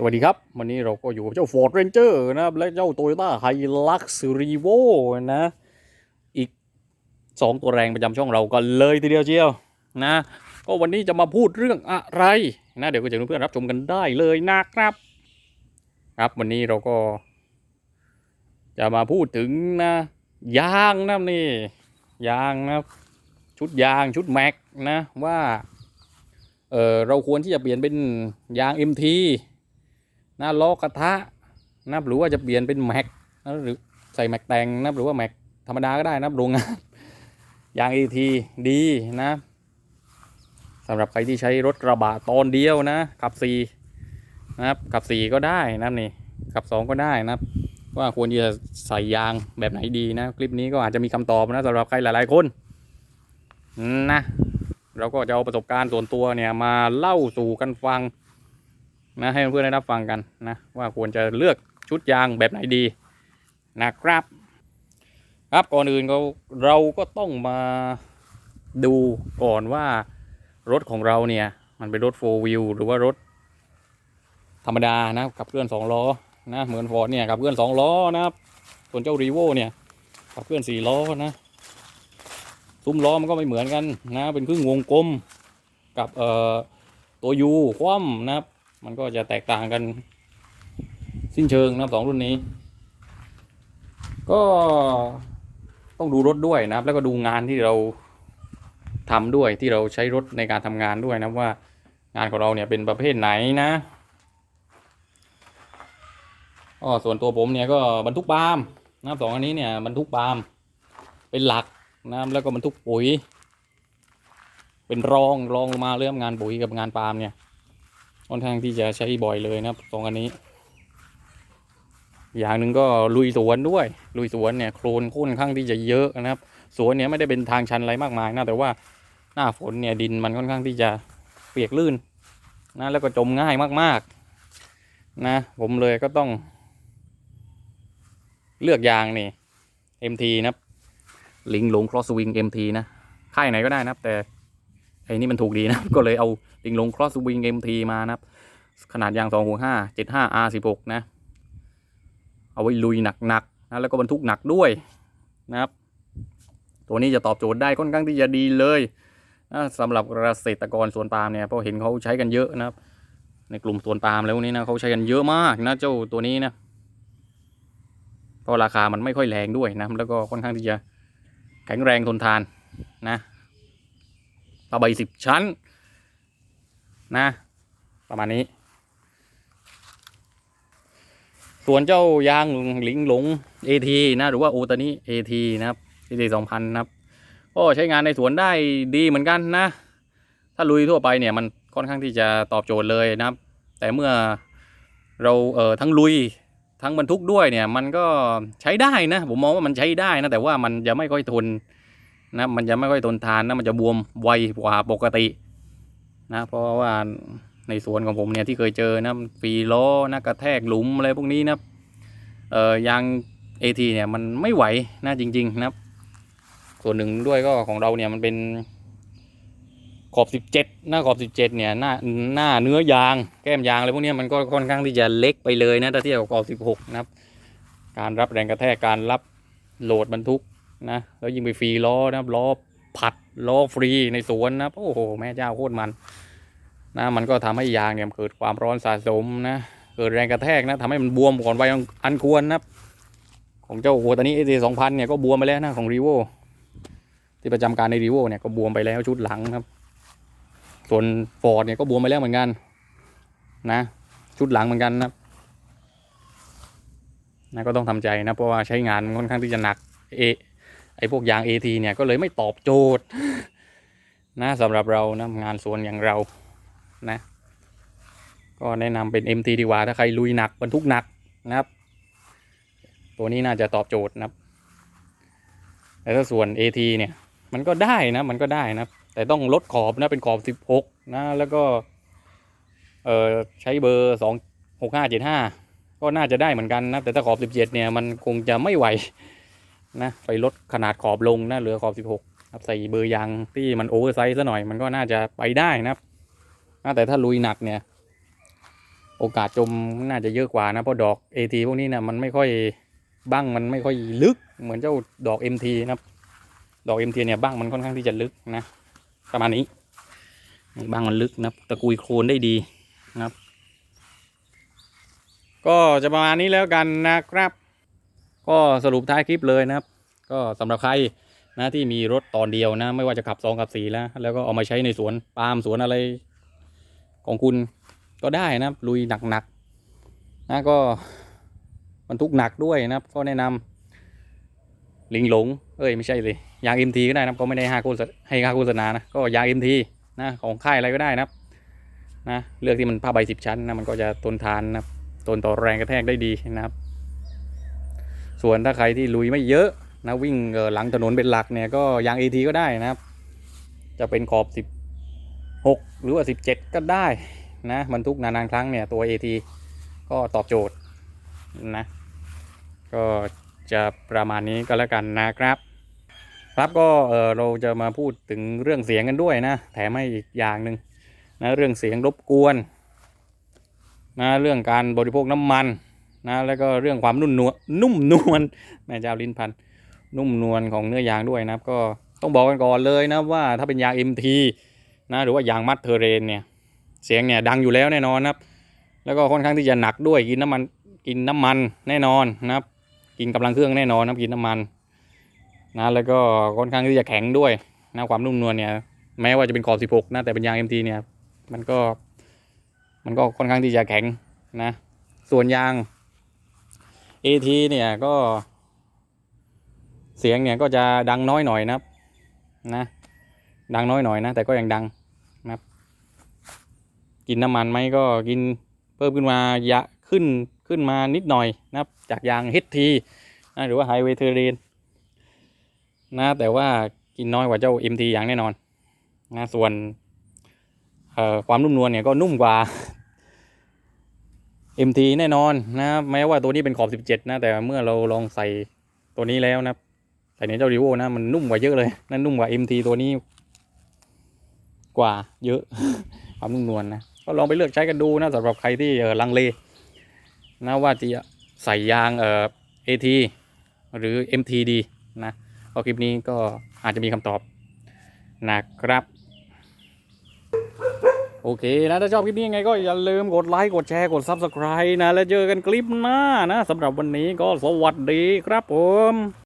สวัสดีครับ วันนี้เราก็อยู่กับเจ้า Ford Ranger นะครับ และเจ้า Toyota Hilux Revo นะ อีก 2 ตัวแรงประจำช่องเรากันเลยทีเดียวเชียวนะ ก็วันนี้จะมาพูดเรื่องอะไรนะ เดี๋ยวก็จะเพื่อนๆรับชมกันได้เลยนะครับ ครับวันนี้เราก็ จะมาพูดถึงนะยางนะนี่ยางนะชุดยางชุดแม็กนะว่าเออเราควรที่จะเปลี่ยนเป็นยาง MT นะล้อกระทะนะหรือว่าจะเปลี่ยนเป็นแม็กนะหรือใส่แม็กแต่งนะหรือว่าแม็กธรรมดาก็ได้นะโรงงานยาง AT ดีนะสำหรับใครที่ใช้รถกระบะตอนเดียวนะขับสี่นะครับขับสี่ก็ได้นะนี่ขับสองก็ได้นะว่าควรจะใส่ยางแบบไหนดีนะ คลิปนี้ก็อาจจะมีคำตอบนะสำหรับใครหลาย ๆ คนนะเราก็จะเอาประสบการณ์ส่วนตัวเนี่ยมาเล่าสู่กันฟัง นะให้เพื่อนๆได้รับฟังกันนะว่าควรจะเลือกชุดยางแบบไหนดีนะครับ ครับก่อนอื่นเราเราก็ต้องมาดูก่อนว่ารถของเราเนี่ย มันเป็นรถโฟวิวหรือว่ารถธรรมดานะขับเคลื่อนสองล้อนะเหมือนฟอร์ดเนี่ยขับเคลื่อนสองล้อนะครับส่วนเจ้ารีโวเนี่ยขับเคลื่อนสี่ล้อนะซุ้มล้อมันก็ไม่เหมือนกันนะเป็นครึ่งวงกลมกับเอ่อตัวยูคว่ำนะครับ มันก็จะแตกต่างกันสิ้นเชิงนะครับสองรุ่นนี้ ก็ต้องดูรถด้วยนะครับ แล้วก็ดูงานที่เราทำด้วยที่เราใช้รถในการทำงานด้วยนะว่างานของเราเนี่ยเป็นประเภทไหนนะก็ส่วนตัวผมเนี่ยก็บรรทุกปาล์มนะครับสองอันนี้เนี่ยบรรทุกปาล์มเป็นหลักนะครับแล้วก็บรรทุกปุ๋ย เป็นรองรองลงมาเรื่องงานปุ๋ยกับงานปาล์มเนี่ย ค่อนข้างที่จะใช้บ่อยเลยนะครับสองอันนี้ อย่างหนึ่งก็ลุยสวนด้วย ลุยสวนเนี่ยโคลนค่อนข้างที่จะเยอะนะครับ สวนเนี่ยไม่ได้เป็นทางชันอะไรมากมายนะแต่ว่าหน้าฝนเนี่ยดินมันค่อนข้างที่จะเปียกลื่นนะแล้วก็จมง่ายมากๆ นะ ผมเลยก็ต้อง เลือกยางนี่ MT นะครับลิงหลง cross wing MT นะค่ายไหนก็ได้นะครับแต่ ไอ้นี่มันถูกดีนะ ก็เลยเอาลิงลง cross wing MT มานะครับ ขนาดยาง265 75 R16 นะ เอาไว้ลุยหนักๆนะแล้วก็บรรทุกหนักด้วยนะครับ ตัวนี้จะตอบโจทย์ได้ค่อนข้างที่จะดีเลยนะสำหรับเกษตรกรสวนปาล์มเนี่ยเพราะเห็นเขาใช้กันเยอะนะครับ ในกลุ่มสวนปาล์มแล้วนี้นะเขาใช้กันเยอะมากนะเจ้าตัวนี้นะเพราะราคามันไม่ค่อยแรงด้วยนะแล้วก็ค่อนข้างที่จะแข็งแรงทนทานนะ ผ้าใบสิบชั้น นะ ประมาณนี้ ส่วนเจ้ายางหลิงหลง AT นะ หรือว่าโอตานี้ AT นะครับ AT สองพันนะครับก็ใช้งานในสวนได้ดีเหมือนกันนะ ถ้าลุยทั่วไปเนี่ยมันค่อนข้างที่จะตอบโจทย์เลยนะครับ แต่เมื่อเราเอ่อทั้งลุยทั้งบรรทุกด้วยเนี่ยมันก็ใช้ได้นะ ผมมองว่ามันใช้ได้นะ แต่ว่ามันจะไม่ค่อยทน นะมันจะไม่ค่อยทนทานนะมันจะบวมไวกว่าปกติ นะเพราะว่าในสวนของผมเนี่ยที่เคยเจอนะฟีล้อนะกระแทกหลุมอะไรพวกนี้นะเอ่อยางเอทีเนี่ยมันไม่ไหวนะจริง ๆ นะครับ ส่วนหนึ่งด้วยก็ของเราเนี่ยมันเป็นขอบ 17 หน้าขอบ 17 เนี่ยหน้าหน้าเนื้อยางแก้มยางอะไรพวกนี้มันก็ค่อนข้างที่จะเล็กไปเลยนะถ้าเทียบกับขอบ 16 นะครับ การรับแรงกระแทกการรับโหลดบรรทุก นะแล้วยิงไปฟรีล้อนะครับล้อผัดล้อฟรีในสวนนะโอ้โหแม่เจ้าโคตรมันนะมันก็ทำให้ยางเนี่ยเกิดความร้อนสะสมนะเกิดแรงกระแทกนะทำให้มันบวมก่อนวัยอันควรนะครับของเจ้าโอ้ตอนนี้เอสองพันเนี่ยก็บวมไปแล้วนะของรีโวที่ประจำการในรีโวเนี่ยก็บวมไปแล้วชุดหลังครับ ส่วนฟอร์ดเนี่ยก็บวมไปแล้วเหมือนกันนะชุดหลังเหมือนกันนะนะก็ต้องทำใจนะเพราะว่าใช้งานค่อนข้างที่จะหนักเอ ไอพวกยาง AT เนี่ยก็เลยไม่ตอบโจทย์นะสำหรับเรานะงานสวนอย่างเรานะก็แนะนำเป็น MT ดีกว่าถ้าใครลุยหนักบรรทุกหนักนะครับ ตัวนี้น่าจะตอบโจทย์นะครับแต่ถ้าส่วน AT เนี่ยมันก็ได้นะมันก็ได้นะแต่ต้องลดขอบนะเป็นขอบ 16นะแล้วก็เออใช้เบอร์2 6 5 7 5ก็น่าจะได้เหมือนกันนะแต่ถ้าขอบ 17เนี่ยมันคงจะไม่ไหว นะไปลดขนาดขอบลงนะเหลือขอบ 16ครับใส่เบอร์ยางที่มันโอเวอร์ไซส์ซะหน่อยมันก็น่าจะไปได้นะครับนะแต่ถ้าลุยหนักเนี่ย โอกาสจมน่าจะเยอะกว่านะเพราะดอก AT พวกนี้นะมันไม่ค่อยบ้างมันไม่ค่อยลึกเหมือนเจ้าดอก MT นะครับ ดอก MT เนี่ยบ้างมันค่อนข้างที่จะลึกนะประมาณนี้บ้างมันลึกนะตะกุยโคลนได้ดีนะครับ ก็จะประมาณนี้แล้วกันนะครับ ก็สรุปท้ายคลิปเลยนะครับ ก็สำหรับใครนะที่มีรถตอนเดียวนะ ไม่ว่าจะขับสองขับสี่แล้ว แล้วก็เอามาใช้ในสวนปาล์มสวนอะไรของคุณก็ได้นะลุยหนักๆนะก็บรรทุกหนักด้วยนะครับ ก็แนะนำลิงหลง เอ้ยไม่ใช่สิยาง MT ก็ได้นะก็ไม่ได้ห้าโฆษให้ค่าโฆษณานะก็ยาง MT นะของค่ายอะไรก็ได้นะครับนะเลือกที่มันผ้าใบสิบชั้นนะมันก็จะทนทานนะครับทนต่อแรงกระแทกได้ดีนะครับ ส่วนถ้าใครที่ลุยไม่เยอะนะวิ่งหลังถนนเป็นหลักเนี่ยก็ยาง AT ก็ได้นะครับ จะเป็นขอบ 16 หรือว่า 17 ก็ได้นะบรรทุกนานๆครั้งเนี่ยตัว AT ก็ตอบโจทย์นะก็จะประมาณนี้ก็แล้วกันนะครับ ครับก็เออเราจะมาพูดถึงเรื่องเสียงกันด้วยนะแถมให้อีกอย่างหนึ่งนะเรื่องเสียงรบกวนนะเรื่องการบริโภคน้ำมัน นะแล้วก็เรื่องความนุ่มนวลนุ่มนวลแม่เจ้าลิ้นพันนุ่มนวลของเนื้อยางด้วยนะครับ ก็ต้องบอกกันก่อนเลยนะว่าถ้าเป็นยาง MT นะหรือว่ายางมัดเทอร์เรนเนี่ยเสียงเนี่ยดังอยู่แล้วแน่นอนนะครับแล้วก็ค่อนข้างที่จะหนักด้วยกินน้ำมันกินน้ำมันแน่นอนนะครับ กินกำลังเครื่องแน่นอนนะกินน้ำมันนะแล้วก็ค่อนข้างที่จะแข็งด้วยนะความนุ่มนวลเนี่ยแม้ว่าจะเป็นขอบ 16 นะแต่เป็นยาง MT เนี่ยมันก็มันก็ค่อนข้างที่จะแข็งนะส่วนยาง AT เนี่ยก็ เสียงเนี่ยก็จะดังน้อยหน่อยนะครับ นะ ดังน้อยหน่อยนะ แต่ก็ยังดังนะครับ กินน้ำมันไหมก็กินเพิ่มขึ้นมายะขึ้นขึ้นมานิดหน่อยนะครับ จากยาง HT นะหรือว่า Highway t e r r a i n นะแต่ว่ากินน้อยกว่าเจ้า MT อย่างแน่นอนนะส่วนความนุ่มนวลเนี่ยก็นุ่มกว่า MT แน่นอนนะแม้ว่าตัวนี้เป็นขอบ 17 นะ แต่เมื่อเราลองใส่ตัวนี้แล้วนะใส่ในเจ้ารีโวนะมันนุ่มกว่าเยอะเลยนั่นนุ่มกว่า MT ตัวนี้ กว่าเยอะความนุ่มนวลนะก็ลองไปเลือกใช้กันดูนะสำหรับใครที่เออลังเลนะว่าจะใส่ยางเอ่อ AT หรือ MT ดีนะก็คลิปนี้ก็อาจจะมีคำตอบนะครับ โอเคนะถ้าชอบคลิปนี้ยังไงก็อย่าลืมกดไลค์กดแชร์กด Subscribe นะ แล้วเจอกันคลิปหน้านะสำหรับวันนี้ก็สวัสดีครับผม